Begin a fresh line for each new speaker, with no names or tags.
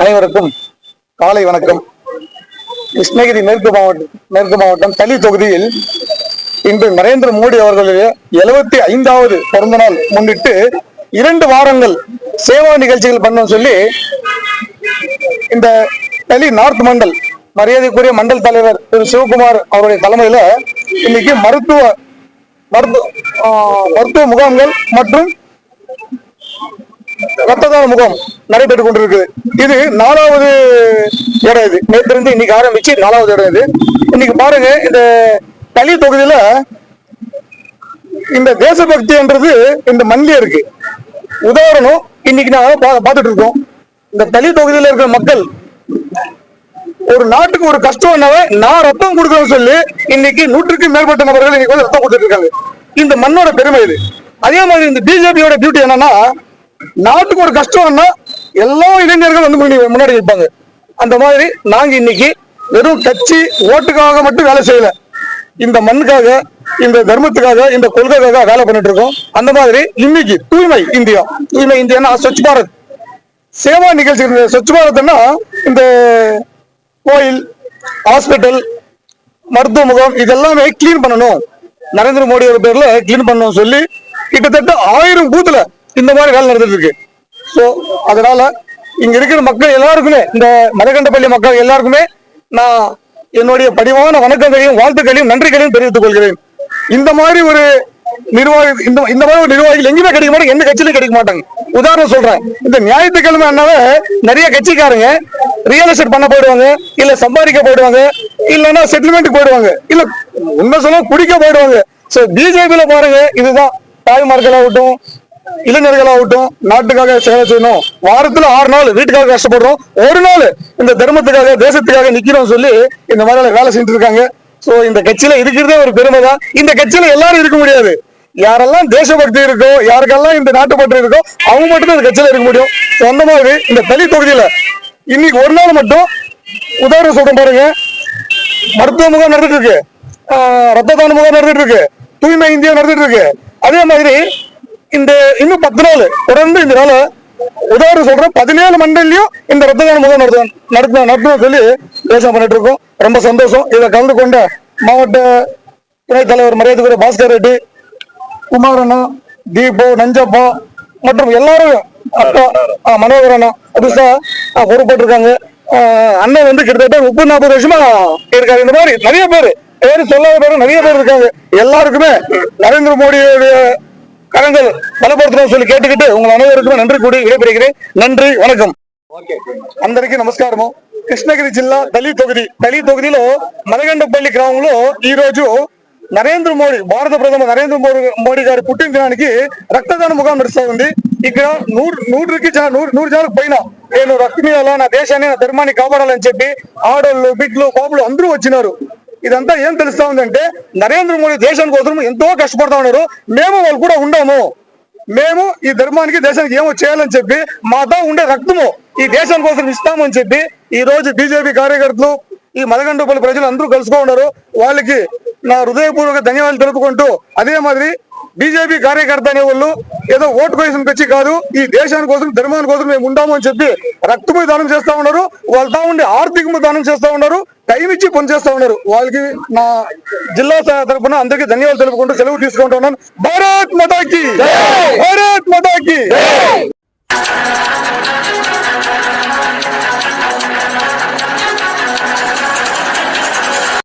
அனைவருக்கும் காலை வணக்கம். கிருஷ்ணகிரி மேற்கு மாவட்டம் மேற்கு மாவட்டம் தளி தொகுதியில் இன்று நரேந்திர மோடி அவர்களுடைய எழுபத்தி ஐந்தாவது பிறந்த நாள் முன்னிட்டு இரண்டு வாரங்கள் சேவா நிகழ்ச்சிகள் பண்ணோம் சொல்லி இந்த தளி நார்த் மண்டல் மரியாதைக்குரிய மண்டல் தலைவர் திரு சிவகுமார் அவருடைய தலைமையில இன்னைக்கு மருத்துவ மருத்துவ ஆஹ், மருத்துவ முகாம்கள் மற்றும் ரத்ததான முகம் முகாம் நடைபெற்றுக் கொண்டிருக்கு இது நாலாவது இடம் இது. நேற்றிருந்து இன்னைக்கு ஆரம்பிச்சு நாலாவது இடம் இது. இன்னைக்கு பாருங்க இந்த தளி தொகுதியில இந்த தேசபக்தின்றது இந்த மண்ணிலே இருக்கு. உதாரணம் இன்னைக்கு நான் பா- பார்த்துட்டு இருக்கோம். இந்த தளி தொகுதியில இருக்கிற மக்கள் ஒரு நாட்டுக்கு ஒரு கஷ்டம்னாவே நான் ரத்தம் கொடுக்கணும்னு சொல்லி இன்னைக்கு நூற்றுக்கு மேற்பட்ட நபர்கள் இன்னைக்கு வந்து ரத்தம் கொடுத்துட்டு இருக்காங்க. இந்த மண்ணோட பெருமை இது. அதே மாதிரி இந்த பிஜேபியோட பியூட்டி என்னன்னா நாட்டுக்கு ஒரு கஷ்டம்னா எல்லா இளைஞர்களும் வந்து முன்னாடி முன்னாடி நிற்பாங்க. அந்த மாதிரி நாங்க இன்னைக்கு வெறும் கட்சி ஓட்டுக்காக மட்டும் வேலை செய்யல. இந்த மண்ணுக்காக இந்த தர்மத்துக்காக இந்த கொள்கைக்காக வேலை பண்ணிட்டு இருக்கோம். அந்த மாதிரி இன்னைக்கு தூய்மை இந்தியா தூய்மை இந்தியானா ஸ்வச் பாரத். சேவா நிகழ்ச்சி இருந்த ஸ்வச் பாரத்னா இந்த கோயில் ஹாஸ்பிட்டல் மருத்துவ முகாம் இதெல்லாமே கிளீன் பண்ணணும். நரேந்திர மோடி பேர்ல கிளீன் பண்ணணும் சொல்லி கிட்டத்தட்ட ஆயிரம் பூத்துல இந்த மாதிரி வேலை நடந்துட்டு இருக்கு ஸோ அதனால இங்க இருக்கிற மக்கள் எல்லாருக்குமே இந்த மதகண்டப்பள்ளி மக்கள் எல்லாருக்குமே நான் என்னுடைய படிவான வணக்கங்களையும் வாழ்த்துக்களையும் நன்றிகளையும் தெரிவித்துக் கொள்கிறேன். இந்த மாதிரி ஒரு நிர்வாகி இந்த இந்த மாதிரி ஒரு நிர்வாகிகள் எங்கேயுமே கிடைக்க மாட்டாங்க எந்த கட்சியிலும் கிடைக்க மாட்டாங்க. உதாரணம் சொல்றேன் இந்த ஞாயிற்றுக்கிழமை அண்ணாவே நிறைய கட்சிக்காரங்க ரியல் எஸ்டேட் பண்ண போயிடுவாங்க இல்ல சம்பாதிக்க போயிடுவாங்க இல்லைன்னா செட்டில்மெண்ட் போயிடுவாங்க இல்ல உண்மை சொல்ல குடிக்க போயிடுவாங்க. சோ பிஜேபியில பாருங்க இதுதான் தாய்மார்கள் ஆகட்டும் இளைஞர்கள் ஆகட்டும் நாட்டுக்காக சேவை செய்யணும். வாரத்துல ஆறு நாள் வீட்டுக்காக கஷ்டப்படுறோம். ஒரு நாள் இந்த தர்மத்துக்காக தேசத்துக்காக நிக்கிறோம் சொல்லி இந்த மாதிரி வேலை செஞ்சுட்டு இருக்காங்க. சோ இந்த கட்சியில இருக்கிறதே ஒரு பெருமை தான். இந்த கட்சியில எல்லாரும் இருக்க முடியாது. யாரெல்லாம் தேசபக்தி இருக்கோ யாருக்கெல்லாம் இந்த நாட்டுப்பற்று இருக்கோ அவங்க மட்டும்தான் இந்த கட்சியில இருக்க முடியும். ஸோ அந்த மாதிரி இந்த தனி தொகுதியில இன்னைக்கு ஒரு நாள் மட்டும் உதாரணம் சொல்றேன் பாருங்க. மருத்துவ முகாம் நடந்துட்டு இருக்கு. ஆஹ் ரத்த தான முகாம் நடந்துட்டு இருக்கு. தூய்மை இந்தியா நடந்துட்டு இருக்கு. அதே மாதிரி இந்த இன்னும் பத்து நாள். தொடர்ந்து இந்த நாள் உதாரணம் சொல்றேன் பதினேழு மண்டலையும் இந்த ரத்த தான முகாம் நடத்த நடத்த நடத்தணும் சொல்லி பேச பண்ணிட்டு இருக்கோம். ரொம்ப சந்தோஷம். இதை கலந்து கொண்ட மாவட்ட துணைத் தலைவர் மரியாதைக்குரிய பாஸ்கர் ரெட்டி குமாரண்ணா தீபு நஞ்சப்பா மற்றும் எல்லாரும் அக்கா ஆ, மனோகர் அண்ணா புதுசா ஆ, பொறுப்பேற்றிருக்காங்க. அண்ணன் வந்து கிட்டத்தட்ட முப்பது நாற்பது வருஷமா இருக்காரு. இந்த மாதிரி நிறைய பேர். பேரு சொல்லாத பேரும் நிறைய பேர் இருக்காங்க. எல்லாருக்குமே நரேந்திர மோடியுடைய கரங்கள் பலப்படுத்தணும் சொல்லி கேட்டுக்கிட்டு உங்கள் அனைவருக்குமே நன்றி கூடி விடைபெறுகிறேன் நன்றி வணக்கம் అందరికీ నమస్కారము కృష్ణగిరి జిల్లా దళి తొగిది దళి తొగిదిలో మలగండపల్లి గ్రామంలో ఈ రోజు నరేంద్ర మోడీ భారత ప్రధాని నరేంద్ర మోడీ మోడీ గారి పుట్టినదినానికి రక్తదాన ముఖం నడుస్తా ఉంది ఇక్కడ నూరు నూరుకి జా- నూరు నూరు జనాలకు పైన నేను రక్తం ఇవ్వాలా నా దేశాన్ని నా ధర్మాన్ని కాపాడాలని చెప్పి ఆడోళ్ళు బిడ్లు పాపులు అందరూ వచ్చినారు ఇదంతా ఏం తెలుస్తా ఉందంటే నరేంద్ర మోడీ దేశం కోసం ఎంతో కష్టపడతా ఉన్నారు. మేము వాళ్ళు కూడా ఉండాము. మేము ఈ ధర్మానికి దేశానికి ఏమో చేయాలని చెప్పి మాతో ఉండే రక్తము ఈ దేశం కోసం ఇస్తామని చెప్పి ఈ రోజు బీజేపీ కార్యకర్తలు ఈ మదగండపల్లి ప్రజలు అందరూ కలుసుకో ఉన్నారు. వాళ్ళకి నా హృదయపూర్వక ధన్యవాదాలు తెలుపుకుంటూ అదే మాదిరి బీజేపీ కార్యకర్త అనే వాళ్ళు ఏదో ఓటు కోసం తెచ్చి కాదు ఈ దేశాని కోసం ధర్మాని కోసం మేము ఉంటాము అని చెప్పి రక్తము దానం చేస్తా ఉన్నారు. వాళ్ళతో ఉండి ఆర్థికము దానం చేస్తా ఉన్నారు టైం ఇచ్చి పని చేస్తా ఉన్నారు. వాళ్ళకి నా జిల్లా తరపున అందరికీ ధన్యవాదాలు తెలుపుకుంటూ సెలవు తీసుకుంటూ ఉన్నాను. భారత్ మతాకి! భారత్ మతాకి!